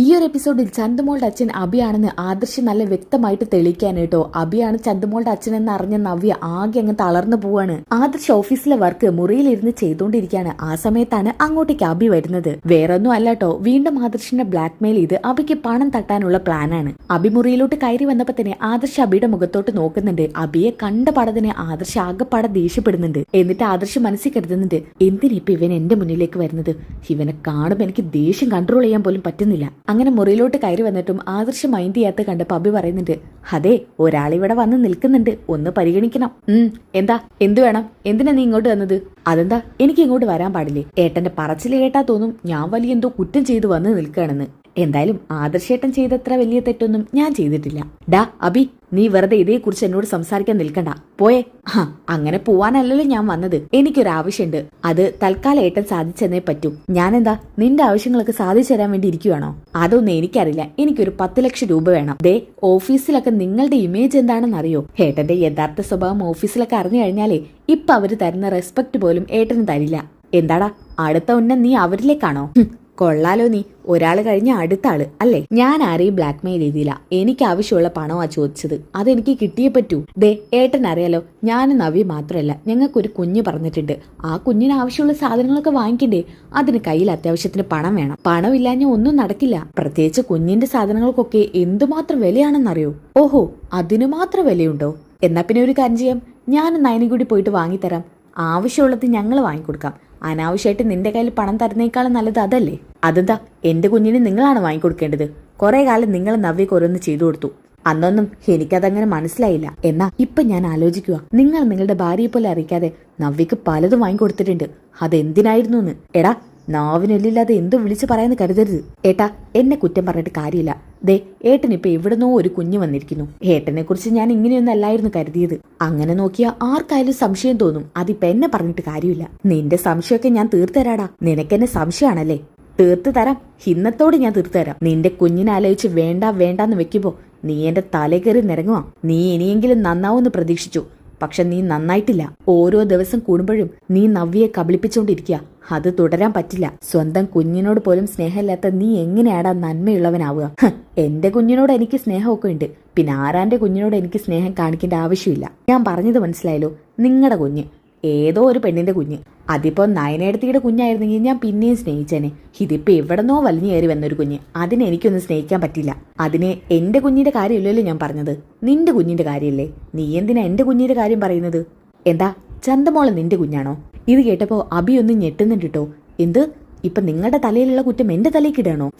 ഈ ഒരു എപ്പിസോഡിൽ ചന്തുമോളുടെ അച്ഛൻ അബിയാണെന്ന് ആദർശ് നല്ല വ്യക്തമായിട്ട് തെളിയിക്കാൻ കേട്ടോ. അബിയാണ് ചന്തുമോളുടെ അച്ഛൻ എന്ന് അറിഞ്ഞ നവ്യ ആകെ അങ്ങ് തളർന്നു പോവാണ്. ആദർശ് ഓഫീസിലെ വർക്ക് മുറിയിലിരുന്ന് ചെയ്തുകൊണ്ടിരിക്കുകയാണ്. ആ സമയത്താണ് അങ്ങോട്ടേക്ക് അബി വരുന്നത്. വേറൊന്നും അല്ല കേട്ടോ. വീണ്ടും ആദർശിനെ ബ്ലാക്ക്മെയിൽ ചെയ്ത് അബിക്ക് പണം തട്ടാനുള്ള പ്ലാനാണ് അബി മുറിയിലോട്ട് കയറി വന്നപ്പോ തന്നെ ആദർശ് അബിയുടെ മുഖത്തോട്ട് നോക്കുന്നുണ്ട്. അബിയെ കണ്ട പടതിനെ ആദർശ് ആകെപ്പാടെ ദേഷ്യപ്പെടുന്നുണ്ട്. എന്നിട്ട് ആദർശ് മനസ്സിൽ കരുതുന്നുണ്ട് എന്തിനിപ്പൊ ഇവൻ എന്റെ മുന്നിലേക്ക് വരുന്നത്? ഇവനെ കാണുമ്പോൾ എനിക്ക് ദേഷ്യം കൺട്രോൾ ചെയ്യാൻ പോലും പറ്റുന്നില്ല. അങ്ങനെ മുറിയിലോട്ട് കയറി വന്നിട്ടും ആദർശ് മൈൻഡ് ചെയ്യാത്ത കണ്ട് പബി പറയുന്നുണ്ട് അതെ ഒരാളിവിടെ വന്ന് നിൽക്കുന്നുണ്ട് ഒന്ന് പരിഗണിക്കണം. ഉം എന്താ? എന്തു വേണം? എന്തിനാ നീ ഇങ്ങോട്ട് വന്നത്? അതെന്താ? എനിക്ക് ഇങ്ങോട്ട് വരാൻ പാടില്ലേ? ഏട്ടന്റെ പറച്ചിൽ കേട്ടാ തോന്നും ഞാൻ വലിയ എന്തോ കുറ്റം ചെയ്ത് വന്ന് നിൽക്കുകയാണെന്ന്. എന്തായാലും ആദർശേട്ടൻ ചെയ്തത്ര വലിയ തെറ്റൊന്നും ഞാൻ ചെയ്തിട്ടില്ല. ഡാ അബി നീ വെറുതെ ഇതേക്കുറിച്ച് എന്നോട് സംസാരിക്കാൻ നിൽക്കണ്ട. പോയേ. ആ അങ്ങനെ പോവാനല്ലല്ലോ ഞാൻ വന്നത്. എനിക്കൊരു ആവശ്യമുണ്ട് അത് തൽക്കാലം ഏട്ടൻ സാധിച്ചെന്നേ പറ്റൂ. ഞാനെന്താ നിന്റെ ആവശ്യങ്ങളൊക്കെ സാധിച്ചു തരാൻ വേണ്ടി ഇരിക്കുവാണോ? അതൊന്നും എനിക്കറിയില്ല. എനിക്കൊരു പത്ത് ലക്ഷം രൂപ വേണം. ദേ ഓഫീസിലൊക്കെ നിങ്ങളുടെ ഇമേജ് എന്താണെന്ന് അറിയോ ഏട്ടന്റെ യഥാർത്ഥ സ്വഭാവം ഓഫീസിലൊക്കെ അറിഞ്ഞു കഴിഞ്ഞാലേ ഇപ്പൊ അവർ തരുന്ന റെസ്പെക്ട് പോലും ഏട്ടന് തരില്ല. എന്താടാ അടുത്ത ഉന്നം നീ അവരിലേക്കാണോ? കൊള്ളാലോ നീ. ഒരാൾ കഴിഞ്ഞ അടുത്ത ആൾ അല്ലേ? ഞാൻ ആരെയും ബ്ലാക്ക് മെയിൽ ചെയ്തില്ല. എനിക്ക് ആവശ്യമുള്ള പണമാ ചോദിച്ചത്. അതെനിക്ക് കിട്ടിയേ പറ്റൂ. ദേ ഏട്ടൻ അറിയാലോ ഞാൻ നവി മാത്രമല്ല ഞങ്ങൾക്കൊരു കുഞ്ഞ് പറഞ്ഞിട്ടുണ്ട്. ആ കുഞ്ഞിന് ആവശ്യമുള്ള സാധനങ്ങളൊക്കെ വാങ്ങിക്കണ്ടേ? അതിന് കയ്യിൽ അത്യാവശ്യത്തിന് പണം വേണം. പണമില്ലാഞ്ഞ ഒന്നും നടക്കില്ല. പ്രത്യേകിച്ച് കുഞ്ഞിന്റെ സാധനങ്ങൾക്കൊക്കെ എന്തുമാത്രം വിലയാണെന്നറിയോ? ഓഹോ അതിനു മാത്രം വിലയുണ്ടോ? എന്നാ പിന്നെ ഒരു കാര്യം ചെയ്യാം. ഞാൻ നയനി കൂടി പോയിട്ട് വാങ്ങിത്തരാം. ആവശ്യമുള്ളത് ഞങ്ങൾ വാങ്ങിക്കൊടുക്കാം. അനാവശ്യമായിട്ട് നിന്റെ കയ്യിൽ പണം തരുന്നേക്കാളും നല്ലത് അതല്ലേ? അതെന്താ? എന്റെ കുഞ്ഞിന് നിങ്ങളാണ് വാങ്ങിക്കൊടുക്കേണ്ടത്. കുറെ കാലം നിങ്ങൾ നവ്യക്ക് ഓരോന്ന് ചെയ്തു കൊടുത്തു. അന്നൊന്നും എനിക്കതങ്ങനെ മനസ്സിലായില്ല. എന്നാ ഇപ്പൊ ഞാൻ ആലോചിക്കുക നിങ്ങൾ നിങ്ങളുടെ ഭാര്യയെ പോലെ അറിയിക്കാതെ നവ്യക്ക് പലതും വാങ്ങിക്കൊടുത്തിട്ടുണ്ട്. അതെന്തിനായിരുന്നു എന്ന് എടാ നാവിനെല്ലില്ലാതെ എന്തു വിളിച്ചു പറയാന്ന് കരുതരുത്. ഏട്ടാ എന്നെ കുറ്റം പറഞ്ഞിട്ട് കാര്യമില്ല. ദേ ഏട്ടൻ ഇപ്പൊ എവിടുന്നോ ഒരു കുഞ്ഞു വന്നിരിക്കുന്നു. ഏട്ടനെ കുറിച്ച് ഞാൻ ഇങ്ങനെയൊന്നല്ലായിരുന്നു കരുതിയത്. അങ്ങനെ നോക്കിയാ ആർക്കായാലും സംശയം തോന്നും. അതിപ്പ എന്നെ പറഞ്ഞിട്ട് കാര്യമില്ല. നിന്റെ സംശയമൊക്കെ ഞാൻ തീർത്തരാടാ. നിനക്കെന്നെ സംശയമാണല്ലേ? തീർത്തു തരാം. ഹിന്നത്തോട് ഞാൻ തീർത്തു തരാം. നിന്റെ കുഞ്ഞിനെ ആലോചിച്ച് വേണ്ട വേണ്ടാന്ന് വെക്കുമ്പോ നീ എന്റെ തലേ കയറി നിരങ്ങുവാ. നീ ഇനിയെങ്കിലും നന്നാവൂന്ന് പ്രതീക്ഷിച്ചു. പക്ഷെ നീ നന്നായിട്ടില്ല. ഓരോ ദിവസം കൂടുമ്പോഴും നീ നവ്യയെ കബളിപ്പിച്ചുകൊണ്ടിരിക്കുക അത് തുടരാൻ പറ്റില്ല. സ്വന്തം കുഞ്ഞിനോട് പോലും സ്നേഹമില്ലാത്ത നീ എങ്ങനെയാടാ നന്മയുള്ളവനാവുക? എന്റെ കുഞ്ഞിനോട് എനിക്ക് സ്നേഹമൊക്കെ ഉണ്ട്. പിന്നെ ആരാന്റെ കുഞ്ഞിനോട് എനിക്ക് സ്നേഹം കാണിക്കേണ്ട ആവശ്യമില്ല. ഞാൻ പറഞ്ഞത് മനസ്സിലായല്ലോ. നിങ്ങളുടെ കുഞ്ഞ്. ഏതോ ഒരു പെണ്ണിന്റെ കുഞ്ഞ്. അതിപ്പോ നയനേടത്തിയുടെ കുഞ്ഞായിരുന്നെങ്കിൽ ഞാൻ പിന്നെയും സ്നേഹിച്ചേനെ. ഇതിപ്പോ എവിടെന്നോ വലിഞ്ഞു കയറി വന്നൊരു കുഞ്ഞ്. അതിനെ എനിക്കൊന്നും സ്നേഹിക്കാൻ പറ്റില്ല. അതിനെ എന്റെ കുഞ്ഞിന്റെ കാര്യമില്ലല്ലോ ഞാൻ പറഞ്ഞത്. നിന്റെ കുഞ്ഞിന്റെ കാര്യമല്ലേ നീ എന്തിനാ എന്റെ കുഞ്ഞിന്റെ കാര്യം പറയുന്നത്? എന്താ? ചന്തമോളെ നിന്റെ കുഞ്ഞാണോ? ഇത് കേട്ടപ്പോ അബി ഒന്ന് ഞെട്ടുന്നുണ്ട് കേട്ടോ എന്ത്? ഇപ്പൊ നിങ്ങളുടെ തലയിലുള്ള കുറ്റം എന്റെ തലയ്ക്കിടാണോ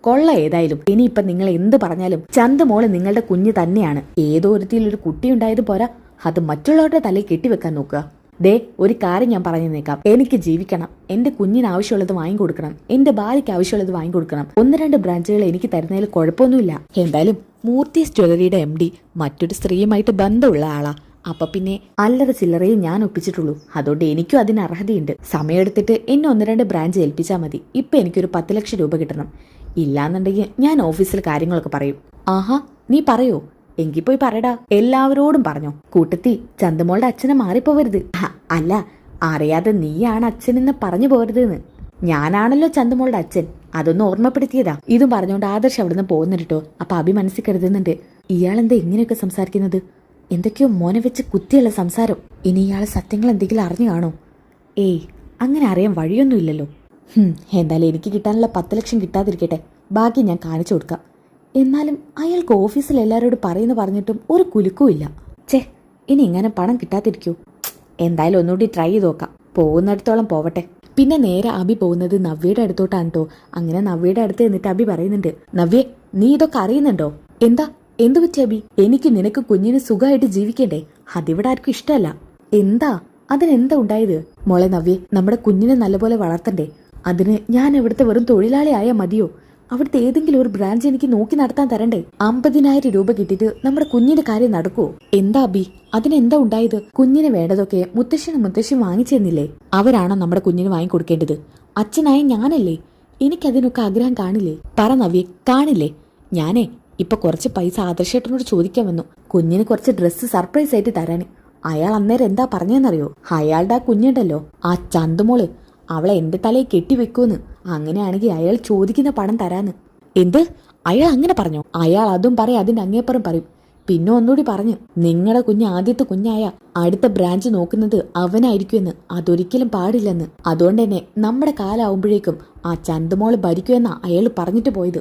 കൊള്ള ഏതായാലും. ഇനിയിപ്പൊ നിങ്ങൾ എന്ത് പറഞ്ഞാലും ചന്തമോൾ നിങ്ങളുടെ കുഞ്ഞ് തന്നെയാണ്. ഏതോ ഒരു കുട്ടി ഉണ്ടായത് പോരാ. അത് മറ്റുള്ളവരുടെ തലയിൽ കെട്ടിവെക്കാൻ നോക്കുക. ദേ ഒരു കാര്യം ഞാൻ പറഞ്ഞു നിൽക്കാം എനിക്ക് ജീവിക്കണം. എന്റെ കുഞ്ഞിന് ആവശ്യമുള്ളത് വാങ്ങിക്കൊടുക്കണം എന്റെ ഭാര്യയ്ക്ക് ആവശ്യമുള്ളത് വാങ്ങിക്കൊടുക്കണം ഒന്ന് രണ്ട് ബ്രാഞ്ചുകൾ എനിക്ക് തരുന്നതിൽ കുഴപ്പമൊന്നുമില്ല. എന്തായാലും മൂർത്തി ജ്വല്ലറിയുടെ എം ഡി മറ്റൊരു സ്ത്രീയുമായിട്ട് ബന്ധമുള്ള ആളാ. അപ്പൊ പിന്നെ അല്ലറ ചില്ലറയും ഞാൻ ഒപ്പിച്ചിട്ടുള്ളൂ. അതുകൊണ്ട് എനിക്കും അതിന് അർഹതയുണ്ട്. സമയമെടുത്തിട്ട് എന്നെ ഒന്ന് രണ്ട് ബ്രാഞ്ച് ഏൽപ്പിച്ചാൽ മതി. ഇപ്പൊ എനിക്കൊരു പത്ത് ലക്ഷം രൂപ കിട്ടണം. ഇല്ലാന്നുണ്ടെങ്കിൽ ഞാൻ ഓഫീസിൽ കാര്യങ്ങളൊക്കെ പറയും. ആഹാ നീ പറയോ? എങ്കിൽ പോയി പറയടാ എല്ലാവരോടും പറഞ്ഞോ. കൂട്ടത്തി ചന്തമോളുടെ അച്ഛനെ മാറിപ്പോവരുത്. അല്ല അറിയാതെ നീയാണ് അച്ഛനെന്ന് പറഞ്ഞു പോരുതെന്ന് ഞാനാണല്ലോ ചന്തമോളുടെ അച്ഛൻ. അതൊന്ന് ഓർമ്മപ്പെടുത്തിയതാ. ഇതും പറഞ്ഞുകൊണ്ട് ആദർശ് അവിടുന്ന് പോകുന്നുണ്ട് അപ്പൊ അഭി മനസ്സിൽ കരുതുന്നുണ്ട് ഇയാളെന്താ ഇങ്ങനെയൊക്കെ സംസാരിക്കുന്നത്? എന്തൊക്കെയോ മോനെ വെച്ച് കുത്തിയുള്ള സംസാരം. ഇനി ഇയാൾ സത്യങ്ങൾ എന്തെങ്കിലും അറിഞ്ഞു കാണോ? ഏയ് അങ്ങനെ അറിയാൻ വഴിയൊന്നുമില്ലല്ലോ. എന്തായാലും എനിക്ക് കിട്ടാനുള്ള പത്ത് ലക്ഷം കിട്ടാതിരിക്കട്ടെ. ബാക്കി ഞാൻ കാണിച്ചു കൊടുക്കാം. എന്നാലും അയാൾക്ക് ഓഫീസിൽ എല്ലാവരോടും പറയുന്നു പറഞ്ഞിട്ടും ഒരു കുലുക്കുമില്ല ചേ ഇനി ഇങ്ങനെ പണം കിട്ടാതിരിക്കൂ. എന്തായാലും ഒന്നുകൂടി ട്രൈ ചെയ്ത് നോക്കാം. പോകുന്നിടത്തോളം പോവട്ടെ. പിന്നെ നേരെ അബി പോകുന്നത് നവ്യയുടെ അടുത്തോട്ടാണ് കേട്ടോ അങ്ങനെ നവ്യയുടെ അടുത്ത് എന്നിട്ട് അബി പറയുന്നുണ്ട് നവ്യേ നീ ഇതൊക്കെ അറിയുന്നുണ്ടോ? എന്താ? എന്തു പറ്റി അബി? എനിക്ക് നിനക്ക് കുഞ്ഞിന് സുഖമായിട്ട് ജീവിക്കണ്ടേ? അതിവിടെ ആർക്കും ഇഷ്ടമല്ല. എന്താ? അതിനെന്താ ഉണ്ടായത്? മോളെ നവ്യേ നമ്മുടെ കുഞ്ഞിനെ നല്ലപോലെ വളർത്തണ്ടേ? അതിന് ഞാൻ ഇവിടുത്തെ വെറും തൊഴിലാളി ആയാൽ മതിയോ? അവിടുത്തെ ഏതെങ്കിലും ഒരു ബ്രാഞ്ച് എനിക്ക് നോക്കി നടത്താൻ തരണ്ടേ? അമ്പതിനായിരം രൂപ കിട്ടിയിട്ട് നമ്മുടെ കുഞ്ഞിന്റെ കാര്യം നടക്കുവോ? എന്താ അബി? അതിനെന്താ ഉണ്ടായത്? കുഞ്ഞിന് വേണ്ടതൊക്കെ മുത്തശ്ശനും മുത്തശ്ശി വാങ്ങിച്ചു തന്നില്ലേ? അവരാണോ നമ്മുടെ കുഞ്ഞിന് വാങ്ങിക്കൊടുക്കേണ്ടത്? അച്ഛനായ ഞാനല്ലേ? എനിക്കതിനൊക്കെ ആഗ്രഹം കാണില്ലേ? പറ നവ്യെ കാണില്ലേ? ഞാനേ ഇപ്പൊ കുറച്ച് പൈസ ആദർശേട്ടനോട് ചോദിക്കാൻ വന്നു. കുഞ്ഞിന് കുറച്ച് ഡ്രസ്സ് സർപ്രൈസ് ആയിട്ട് തരാന് അയാൾ അന്നേരം എന്താ പറഞ്ഞെന്നറിയോ അയാളുടെ ആ കുഞ്ഞുണ്ടല്ലോ. ആ ചന്തുമോൾ അവളെ എന്റെ തലയിൽ കെട്ടിവെക്കൂന്ന്? അങ്ങനെയാണെങ്കിൽ അയാൾ ചോദിക്കുന്ന പണം തരാന്ന്. എന്ത്? അയാൾ അങ്ങനെ പറഞ്ഞോ? അയാൾ അതും പറയും അതിന്റെ അങ്ങേപ്പുറം പറയും. പിന്നെ ഒന്നുകൂടി പറഞ്ഞു നിങ്ങളുടെ കുഞ്ഞ് ആദ്യത്തെ കുഞ്ഞായ അടുത്ത ബ്രാഞ്ച് നോക്കുന്നത് അവനായിരിക്കുമെന്ന്. അതൊരിക്കലും പാടില്ലെന്ന്. അതുകൊണ്ട് തന്നെ നമ്മുടെ കാലാവുമ്പോഴേക്കും ആ ചന്തുമോൾ ഭരിക്കുമെന്നാ അയാൾ പറഞ്ഞിട്ട് പോയത്.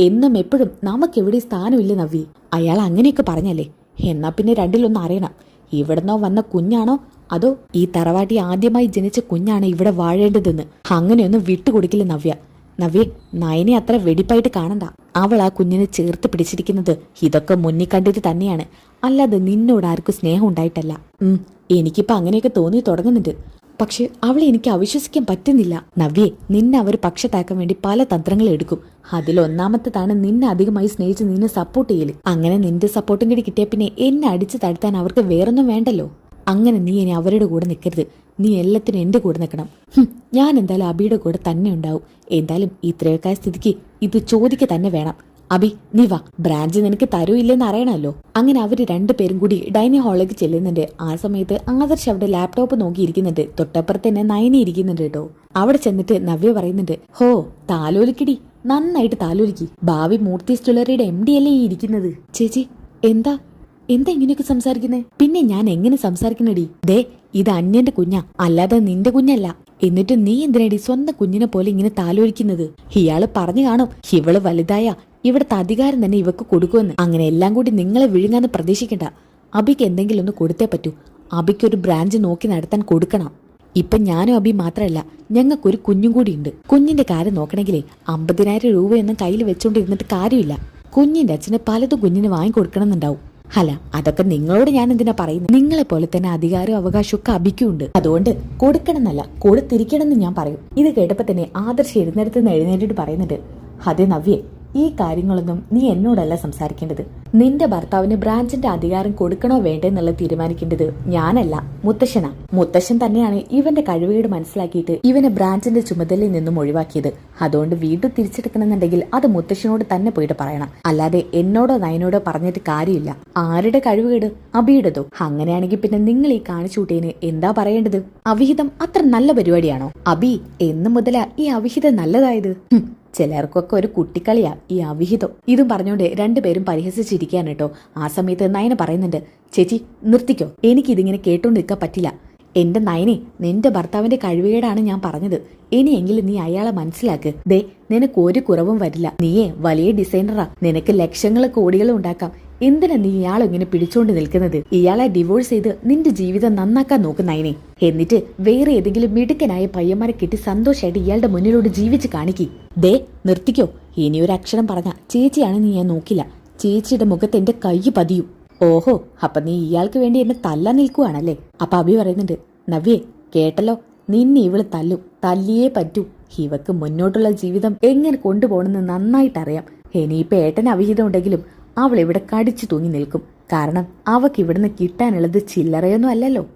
എന്നും എപ്പോഴും നമുക്കെവിടെ സ്ഥാനമില്ല നവ്വി. അയാൾ അങ്ങനെയൊക്കെ പറഞ്ഞല്ലേ? എന്നാ പിന്നെ രണ്ടിലൊന്നും അറിയണം. ഇവിടുന്നോ വന്ന കുഞ്ഞാണോ? അതോ ഈ തറവാട്ടി ആദ്യമായി ജനിച്ച കുഞ്ഞാണ് ഇവിടെ വാഴേണ്ടതെന്ന്? അങ്ങനെയൊന്നും വിട്ടുകൊടുക്കില്ല നവ്യ. നവ്യ നയനെ അത്ര വെടിപ്പായിട്ട് കാണണ്ട. അവൾ ആ കുഞ്ഞിനെ ചേർത്ത് പിടിച്ചിരിക്കുന്നത് ഇതൊക്കെ മുന്നിൽ കണ്ടിട്ട് തന്നെയാണ്. അല്ലാതെ നിന്നോട് ആർക്കും സ്നേഹം ഉണ്ടായിട്ടല്ല. ഉം എനിക്കിപ്പോ അങ്ങനെയൊക്കെ തോന്നി തുടങ്ങുന്നുണ്ട്. പക്ഷെ അവളെ എനിക്ക് അവിശ്വസിക്കാൻ പറ്റുന്നില്ല. നവ്യെ നിന്നെ അവർ പക്ഷത്താക്കാൻ വേണ്ടി പല തന്ത്രങ്ങൾ എടുക്കും. അതിലൊന്നാമത്തേതാണ് നിന്നെ അധികമായി സ്നേഹിച്ച് നിന്നെ സപ്പോർട്ട് ചെയ്യൽ. അങ്ങനെ നിന്റെ സപ്പോർട്ടും കൂടി കിട്ടിയ പിന്നെ എന്നെ അടിച്ചു താഴ്ത്താൻ അവർക്ക് വേറൊന്നും വേണ്ടല്ലോ? അങ്ങനെ നീ ഇനി അവരുടെ കൂടെ നിൽക്കരുത് നീ എല്ലാത്തിനും എന്റെ കൂടെ നിൽക്കണം ഞാൻ എന്തായാലും അബിയുടെ കൂടെ തന്നെ ഉണ്ടാവും. എന്തായാലും ഇത്രയൊക്കെ സ്ഥിതിക്ക് ഇത് ചോദിക്ക തന്നെ വേണം. അബി നീ വാ. ബ്രാഞ്ച് നിനക്ക് തരൂ ഇല്ലെന്ന് അറിയണമല്ലോ. അങ്ങനെ അവർ രണ്ടുപേരും കൂടി ഡൈനിങ് ഹാളിലേക്ക് ചെല്ലുന്നുണ്ട്. ആ സമയത്ത് ആദർശ് അവിടെ ലാപ്ടോപ്പ് നോക്കിയിരിക്കുന്നുണ്ട്. തൊട്ടപ്പുറത്ത് തന്നെ നയനി ഇരിക്കുന്നുണ്ട് കേട്ടോ. അവിടെ ചെന്നിട്ട് നവ്യ പറയുന്നുണ്ട് ഹോ താലോലിക്കടി. നന്നായിട്ട് താലോലിക്ക്. ഭാവി മൂർത്തി സ്റ്റുലറിയുടെ എം ഡി അല്ലേ ഇരിക്കുന്നത്? ചേച്ചി എന്താ? എന്താ ഇങ്ങനെയൊക്കെ സംസാരിക്കുന്നേ? പിന്നെ ഞാൻ എങ്ങനെ സംസാരിക്കണടി ദേ ഇത് അന്യന്റെ കുഞ്ഞാ. അല്ലാതെ നിന്റെ കുഞ്ഞല്ല. എന്നിട്ട് നീ എന്തിനടി സ്വന്തം കുഞ്ഞിനെ പോലെ ഇങ്ങനെ താലോലിക്കുന്നത്? ഇയാൾ പറഞ്ഞു കാണും ഇവൾ വലുതായ. ഇവിടുത്തെ അധികാരം തന്നെ ഇവക്ക് കൊടുക്കുമെന്ന്. അങ്ങനെ എല്ലാം കൂടി നിങ്ങളെ വിഴുങ്ങാന്ന് പ്രതീക്ഷിക്കണ്ട. അബിക്ക് എന്തെങ്കിലും ഒന്ന് കൊടുത്തേ പറ്റൂ. അബിക്ക് ഒരു ബ്രാഞ്ച് നോക്കി നടത്താൻ കൊടുക്കണം. ഇപ്പൊ ഞാനും അബി മാത്രമല്ല ഞങ്ങൾക്കൊരു കുഞ്ഞും കൂടിയുണ്ട് കുഞ്ഞിന്റെ കാര്യം നോക്കണമെങ്കിലേ അമ്പതിനായിരം രൂപയൊന്നും കയ്യിൽ വെച്ചോണ്ടിരുന്നിട്ട് കാര്യമില്ല. കുഞ്ഞിന്റെ അച്ഛന് പലതും കുഞ്ഞിന് വാങ്ങിക്കൊടുക്കണമെന്നുണ്ടാവും. അല്ല അതൊക്കെ നിങ്ങളോട് ഞാൻ എന്തിനാ പറയുന്നത് നിങ്ങളെ പോലെ തന്നെ അധികാരവും അവകാശവും ഒക്കെ അബിക്കുണ്ട് അതുകൊണ്ട് കൊടുക്കണമെന്നല്ല കൊടുത്തിരിക്കണം എന്ന് ഞാൻ പറയും. ഇത് കേട്ടപ്പോ തന്നെ ആദർശ് എഴുന്നേരത്ത് നിന്ന് എഴുന്നേറ്റിട്ട് പറയുന്നുണ്ട്. അതെ നവ്യേ ഈ കാര്യങ്ങളൊന്നും നീ എന്നോടല്ല സംസാരിക്കേണ്ടത്. നിന്റെ ഭർത്താവിന് ബ്രാഞ്ചിന്റെ അധികാരം കൊടുക്കണോ വേണ്ടേ എന്നുള്ളത് തീരുമാനിക്കേണ്ടത് ഞാനല്ല മുത്തശ്ശനാ. മുത്തശ്ശൻ തന്നെയാണ് ഇവന്റെ കഴിവുകേട് മനസ്സിലാക്കിയിട്ട് ഇവനെ ബ്രാഞ്ചിന്റെ ചുമതലയിൽ നിന്നും ഒഴിവാക്കിയത്. അതുകൊണ്ട് വീണ്ടും തിരിച്ചെടുക്കണമെന്നുണ്ടെങ്കിൽ അത് മുത്തശ്ശനോട് തന്നെ പോയിട്ട് പറയണം. അല്ലാതെ എന്നോടോ നയനോടോ പറഞ്ഞിട്ട് കാര്യമില്ല. ആരുടെ കഴിവുകേട്? അബിയുടേതോ. അങ്ങനെയാണെങ്കിൽ പിന്നെ നിങ്ങൾ ഈ കാണിച്ചു കൂട്ടിയതിന് എന്താ പറയേണ്ടത്? അവിഹിതം അത്ര നല്ല പരിപാടിയാണോ? അബി എന്നു മുതലാ ഈ അവിഹിതം നല്ലതായത്. ചിലർക്കൊക്കെ ഒരു കുട്ടിക്കളിയാ ഈ അവിഹിതം. ഇതും പറഞ്ഞുകൊണ്ട് രണ്ടുപേരും പരിഹസിച്ചിരിക്കുകയാണ് കേട്ടോ. ആ സമയത്ത് നയന പറയുന്നുണ്ട് ചേച്ചി നിർത്തിക്കോ. എനിക്കിതിങ്ങനെ കേട്ടോണ്ട് നിൽക്കാൻ പറ്റില്ല. എന്റെ നയനെ നിന്റെ ഭർത്താവിന്റെ കഴിവുകേടാണ് ഞാൻ പറഞ്ഞത്. ഇനിയെങ്കിലും നീ അയാളെ മനസ്സിലാക്ക്. ദേ നിനക്ക് ഒരു കുറവും വരില്ല. നീയേ വലിയ ഡിസൈനറാ. നിനക്ക് ലക്ഷങ്ങൾ കോടികളും ഉണ്ടാക്കാം. എന്തിനാ നീ ഇയാളെ ഇങ്ങനെ പിടിച്ചോണ്ട് നിൽക്കുന്നത്? ഇയാളെ ഡിവോഴ്സ് ചെയ്ത് നിന്റെ ജീവിതം നന്നാക്കാൻ നോക്കുന്നതിനെ എന്നിട്ട് വേറെ ഏതെങ്കിലും മിടുക്കനായ പയ്യന്മാരെ കിട്ടി സന്തോഷമായിട്ട് ഇയാളുടെ മുന്നിലോട് ജീവിച്ച് കാണിക്കി. ദേ നിർത്തിക്കോ. ഇനി ഒരു അക്ഷരം പറഞ്ഞ ചേച്ചിയാണ് നീ ഞാൻ നോക്കില്ല. ചേച്ചിയുടെ മുഖത്ത് എന്റെ കൈ പതിയും. ഓഹോ അപ്പൊ നീ ഇയാൾക്ക് വേണ്ടി എന്നെ തല്ലാൻ നിൽക്കുവാണല്ലേ? അപ്പൊ അഭി പറയുന്നുണ്ട് നവ്യേ കേട്ടല്ലോ? നിന്നെ ഇവൾ തല്ലും. തല്ലിയേ പറ്റൂ. ഇവക്ക് മുന്നോട്ടുള്ള ജീവിതം എങ്ങനെ കൊണ്ടുപോകണമെന്ന് നന്നായിട്ടറിയാം. ഇനിയിപ്പോ ഏട്ടന് അവിഹിതം ഉണ്ടെങ്കിലും അവൾ ഇവിടെ കടിച്ചു തൂങ്ങി നിൽക്കും. കാരണം അവക്ക് ഇവിടുന്ന് കിട്ടാനുള്ളത് ചില്ലറയൊന്നും അല്ലല്ലോ.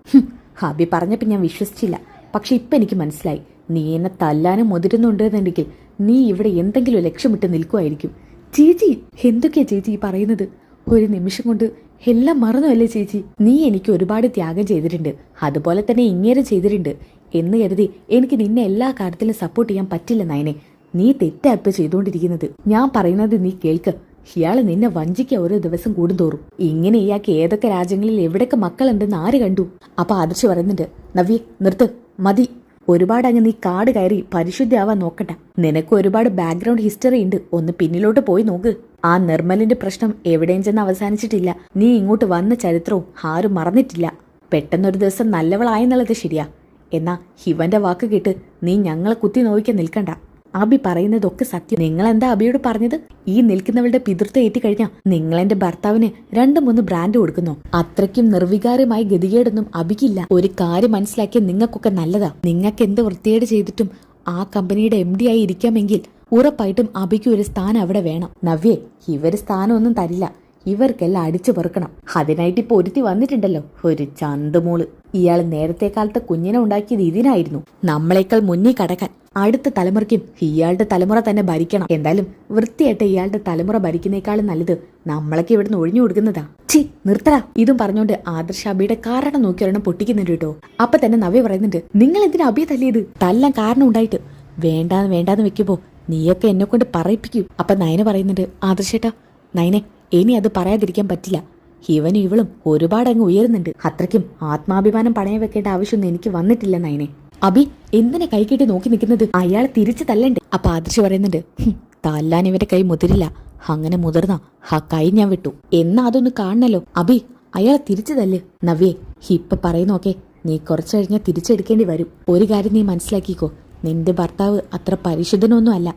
ഹാബി പറഞ്ഞപ്പോൾ പറഞ്ഞപ്പോ ഞാൻ വിശ്വസിച്ചില്ല. പക്ഷെ ഇപ്പൊ എനിക്ക് മനസ്സിലായി. നീ എന്നെ തല്ലാനും മുതിരുന്നുണ്ടെന്നുണ്ടെങ്കിൽ നീ ഇവിടെ എന്തെങ്കിലും ലക്ഷ്യമിട്ട് നിൽക്കുമായിരിക്കും. ചേച്ചി എന്തൊക്കെയാ ചേച്ചി പറയുന്നത്? ഒരു നിമിഷം കൊണ്ട് എല്ലാം മറന്നുവല്ലേ ചേച്ചി? നീ എനിക്ക് ഒരുപാട് ത്യാഗം ചെയ്തിട്ടുണ്ട്. അതുപോലെ തന്നെ ഇങ്ങേരെ ചെയ്തിട്ടുണ്ട്. എന്ന് കരുതി എനിക്ക് നിന്നെ എല്ലാ കാര്യത്തിലും സപ്പോർട്ട് ചെയ്യാൻ പറ്റില്ല നയനെ. നീ തെറ്റാ ചെയ്തുകൊണ്ടിരിക്കുന്നത്. ഞാൻ പറയുന്നത് നീ കേൾക്ക്. ഇയാൾ നിന്നെ വഞ്ചിക്ക ഓരോ ദിവസം കൂടുന്തോറും. ഇങ്ങനെ ഇയാൾക്ക് ഏതൊക്കെ രാജ്യങ്ങളിൽ എവിടെയൊക്കെ മക്കളുണ്ടെന്ന് ആര് കണ്ടു? അപ്പൊ ആദർശ് പറയുന്നുണ്ട് നവ്യ നിർത്ത് മതി. ഒരുപാട് അങ്ങ് നീ കാട് കയറി പരിശുദ്ധിയാവാൻ നോക്കട്ടെ നിനക്ക് ഒരുപാട് ബാക്ക്ഗ്രൗണ്ട് ഹിസ്റ്ററി ഉണ്ട്. ഒന്ന് പിന്നിലോട്ട് പോയി നോക്ക്. ആ നിർമ്മലിന്റെ പ്രശ്നം എവിടെയും ചെന്ന് അവസാനിച്ചിട്ടില്ല. നീ ഇങ്ങോട്ട് വന്ന ചരിത്രവും ആരും മറന്നിട്ടില്ല. പെട്ടെന്നൊരു ദിവസം നല്ലവളായെന്നുള്ളത് ശരിയാ. എന്നാ ഹിവന്റെ വാക്ക് കേട്ട് നീ ഞങ്ങളെ കുത്തി നോവിക്കാൻ നിൽക്കണ്ട. അബി പറയുന്നതൊക്കെ സത്യം. നിങ്ങൾ എന്താ അബിയോട് പറഞ്ഞത്? ഈ നിൽക്കുന്നവളുടെ പിതൃത്വം ഏറ്റിക്കഴിഞ്ഞാ നിങ്ങൾ എന്റെ ഭർത്താവിന് രണ്ട് മൂന്ന് ബ്രാൻഡ് കൊടുക്കുന്നു. അത്രയ്ക്കും നിർവികാരമായ ഗതികേടൊന്നും അബിക്കില്ല. ഒരു കാര്യം മനസ്സിലാക്കിയ നിങ്ങൾക്കൊക്കെ നല്ലതാ. നിങ്ങൾക്ക് എന്ത് വൃത്തികേട് ചെയ്തിട്ടും ആ കമ്പനിയുടെ എം ഡി ആയി ഇരിക്കാമെങ്കിൽ ഉറപ്പായിട്ടും അബിക്ക് ഒരു സ്ഥാനം അവിടെ വേണം. നവ്യേ ഇവർ സ്ഥാനമൊന്നും തരില്ല. ഇവർക്കെല്ലാം അടിച്ചു പെറുക്കണം. അതിനായിട്ട് ഇപ്പൊ ഒരുത്തി വന്നിട്ടുണ്ടല്ലോ ഒരു ചന്തുമോൾ. ഇയാൾ നേരത്തെ കാലത്ത് കുഞ്ഞിനെ ഉണ്ടാക്കിയത് ഇതിനായിരുന്നു. നമ്മളെക്കാൾ മുന്നിൽ കടക്കാൻ. അടുത്ത തലമുറയ്ക്കും ഇയാളുടെ തലമുറ തന്നെ ഭരിക്കണം. എന്തായാലും വൃത്തിയായിട്ട് ഇയാളുടെ തലമുറ ഭരിക്കുന്നേക്കാളും നല്ലത് നമ്മളൊക്കെ ഇവിടുന്ന് ഒഴിഞ്ഞു കൊടുക്കുന്നതാ. ചി നിർത്തടാ. ഇതും പറഞ്ഞോണ്ട് ആദർശ അബിയുടെ കാരണം നോക്കി ഒരെണ്ണം പൊട്ടിക്കുന്നുണ്ട് കേട്ടോ. അപ്പൊ തന്നെ നവ്യ പറയുന്നുണ്ട് നിങ്ങൾ എന്തിനാ അബിയെ തല്ലിയത്? തല്ലാൻ കാരണം ഉണ്ടായിട്ട്. വേണ്ടാന്ന് വേണ്ടാന്ന് വെക്കുമ്പോ നീയൊക്കെ എന്നെ കൊണ്ട് പറയിപ്പിക്കും. അപ്പൊ നയന പറയുന്നുണ്ട് ആദർശേട്ടാ നയനെ ഇനി അത് പറയാതിരിക്കാൻ പറ്റില്ല. ഇവനും ഇവളും ഒരുപാട് അങ്ങ് ഉയരുന്നുണ്ട്. അത്രയ്ക്കും ആത്മാഭിമാനം പണയം വെക്കേണ്ട ആവശ്യമൊന്നും എനിക്ക് വന്നിട്ടില്ല നയനെ. അബി എന്തിനെ കൈകെട്ടി നോക്കി നിൽക്കുന്നത്? അയാൾ തിരിച്ചു തല്ലണ്ടേ? അപ്പൊ ആദർശ് പറയുന്നുണ്ട് "ഹും, തല്ലാൻ ഇവന്റെ കൈ മുതിരില്ല. അങ്ങനെ മുതിർന്ന ആ കൈ ഞാൻ വിട്ടു. എന്നാ അതൊന്ന് കാണണല്ലോ. അബി അയാൾ തിരിച്ചു തല്ല്. നവ്യേ ഇപ്പൊ പറയുന്നോക്കെ നീ കുറച്ചു കഴിഞ്ഞാൽ തിരിച്ചെടുക്കേണ്ടി വരും. ഒരു കാര്യം നീ മനസ്സിലാക്കിക്കോ. നിന്റെ ഭർത്താവ് അത്ര പരിശുദ്ധനൊന്നും അല്ല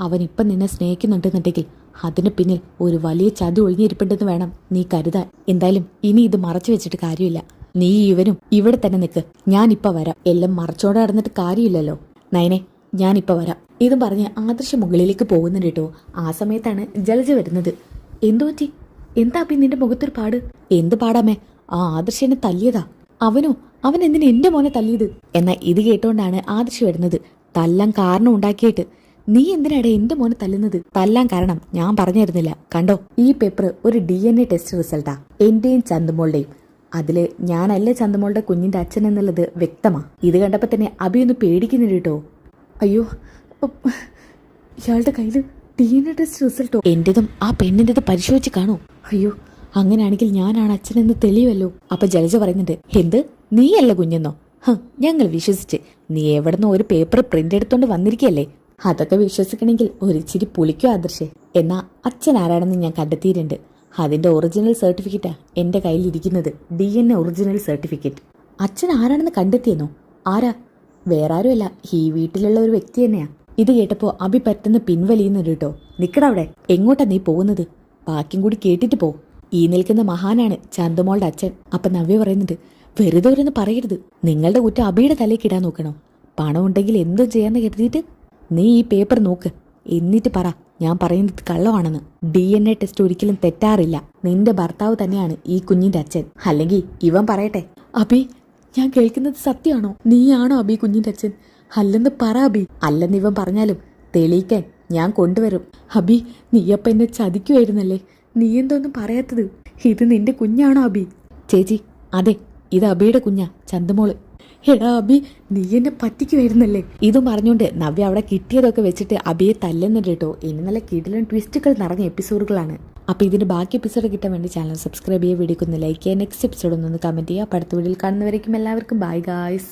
അവൻ ഇപ്പം നിന്നെ സ്നേഹിക്കുന്നുണ്ടെന്നുണ്ടെങ്കിൽ അതിന് പിന്നിൽ ഒരു വലിയ ചതി ഒളിഞ്ഞിരിപ്പുണ്ടെന്ന് വേണം നീ കരുതാൻ. എന്തായാലും ഇനി ഇത് മറച്ചു വെച്ചിട്ട് കാര്യമില്ല. നീ ഇവനും ഇവിടെ തന്നെ നിൽക്ക് ഞാനിപ്പ വരാം. എല്ലാം മറച്ചോടെ നടന്നിട്ട് കാര്യമില്ലല്ലോ. നയനെ ഞാനിപ്പ വരാം. ഇതും പറഞ്ഞ് ആദർശ മുകളിലേക്ക് പോകുന്നുണ്ട് കേട്ടോ. ആ സമയത്താണ് ജലജ വരുന്നത്. എന്തു പറ്റി? എന്താ അപ്പി നിന്റെ മുഖത്തൊരു പാട്? എന്ത് പാടാമേ ആ ആദർശനെ തല്ലിയതാ. അവനോ? അവൻ എന്തിനു എന്റെ മോനെ തല്ലിയത്? എന്നാൽ ഇത് കേട്ടോണ്ടാണ് ആദർശ് വരുന്നത്. തല്ലാൻ കാരണം ഉണ്ടാക്കിയിട്ട്. നീ എന്തിനാടെ എന്റെ മോനെ തല്ലുന്നത്? തല്ലാൻ കാരണം ഞാൻ പറഞ്ഞിരുന്നില്ല. കണ്ടോ? ഈ പേപ്പർ ഒരു ഡി എൻ എ ടെസ്റ്റ് റിസൾട്ടാ എന്റെയും ചന്തുമോളുടെയും. അതിൽ ഞാനല്ല ചന്തുമോളുടെ കുഞ്ഞിന്റെ അച്ഛൻ എന്നുള്ളത് വ്യക്തമാ. ഇത് കണ്ടപ്പോ തന്നെ അഭിയൊന്ന് പേടിക്കുന്നുണ്ട് കേട്ടോ. അയ്യോ ഇയാളുടെ കയ്യിൽ ഡി എൻ എ ടെസ്റ്റ് റിസൾട്ടോ എന്റേതും ആ പെണ്ണിന്റെത് പരിശോധിച്ച് കാണോ. അയ്യോ അങ്ങനെയാണെങ്കിൽ ഞാനാണ് അച്ഛനെന്ന് തെളിയുമല്ലോ. അപ്പൊ ജലജ പറയുന്നുണ്ട് എന്ത്? നീയല്ല കുഞ്ഞെന്നോ? ഞങ്ങൾ വിശ്വസിച്ച്. നീ എവിടുന്നോ ഒരു പേപ്പർ പ്രിന്റ് എടുത്തോണ്ട് വന്നിരിക്കല്ലേ അതൊക്കെ വിശ്വസിക്കണമെങ്കിൽ ഒരിച്ചിരി പുളിക്കോ ആദർശേ. എന്നാ അച്ഛൻ ആരാണെന്ന് ഞാൻ കണ്ടെത്തിയിട്ടുണ്ട്. അതിന്റെ ഒറിജിനൽ സർട്ടിഫിക്കറ്റാ എന്റെ കയ്യിലിരിക്കുന്നത്. D N A original certificate അച്ഛൻ ആരാണെന്ന് കണ്ടെത്തിയെന്നോ? ആരാ? വേറെ ആരുമല്ല ഈ വീട്ടിലുള്ള ഒരു വ്യക്തി തന്നെയാ. ഇത് കേട്ടപ്പോ അഭി പറ്റുന്ന പിൻവലിയുന്നുണ്ട് കേട്ടോ. നിക്കടവിടെ എങ്ങോട്ടാ നീ പോകുന്നത്? ബാക്കിയും കൂടി കേട്ടിട്ട് പോ. ഈ നിൽക്കുന്ന മഹാനാണ് ചന്തുമോളുടെ അച്ഛൻ. അപ്പൊ നവ്യ പറയുന്നുണ്ട് വെറുതെ ഒരു പറയരുത്. നിങ്ങളുടെ കുറ്റം അഭിയുടെ തലയിൽ ഇടാൻ നോക്കണോ? പണം ഉണ്ടെങ്കിൽ എന്തും ചെയ്യാന്ന് കരുതിയിട്ട് നീ ഈ പേപ്പർ നോക്ക്. എന്നിട്ട് പറ ഞാൻ പറയുന്നത് കള്ളമാണെന്ന്. ഡി എൻ എ ടെസ്റ്റ് ഒരിക്കലും തെറ്റാറില്ല. നിന്റെ ഭർത്താവ് തന്നെയാണ് ഈ കുഞ്ഞിന്റെ അച്ഛൻ. അല്ലെങ്കിൽ ഇവൻ പറയട്ടെ. അഭി ഞാൻ കേൾക്കുന്നത് സത്യമാണോ? നീയാണോ അബി കുഞ്ഞിന്റെ അച്ഛൻ? അല്ലെന്ന് പറ അബി. അല്ലെന്ന് ഇവൻ പറഞ്ഞാലും തെളിയിക്കാൻ ഞാൻ കൊണ്ടുവരും. അബി നീയപ്പ എന്നെ ചതിക്കുമായിരുന്നല്ലേ നീ എന്തോന്നും പറയാത്തത്? ഇത് നിന്റെ കുഞ്ഞാണോ അബി? ചേച്ചി അതെ ഇത് അബിയുടെ കുഞ്ഞാ ചന്തമോൾ. എടാ അബി നീ എന്നെ പറ്റിക്ക് വരുന്നല്ലേ? ഇതും പറഞ്ഞുകൊണ്ട് നവ്യ അവിടെ കിട്ടിയതൊക്കെ വെച്ചിട്ട് അബിയെ തല്ലുന്നുണ്ട് കേട്ടോ. ഇനി നല്ല കിടിലൻ ട്വിസ്റ്റുകൾ നിറഞ്ഞ എപ്പിസോഡുകളാണ് അപ്പൊ ഇതിന്റെ ബാക്കി എപ്പിസോഡ് കിട്ടാൻ വേണ്ടി ചാനൽ സബ്സ്ക്രൈബ് ചെയ്യുക വീഡിയോക്ക് ഒന്ന് ലൈക്ക് ചെയ്യുക നെക്സ്റ്റ് എപ്പിസോഡ് ഒന്ന് കമന്റ് ചെയ്യുക. അടുത്ത വീഡിയോയിൽ കാണുന്നവരേക്കും എല്ലാവർക്കും ബൈ ഗായ്സ്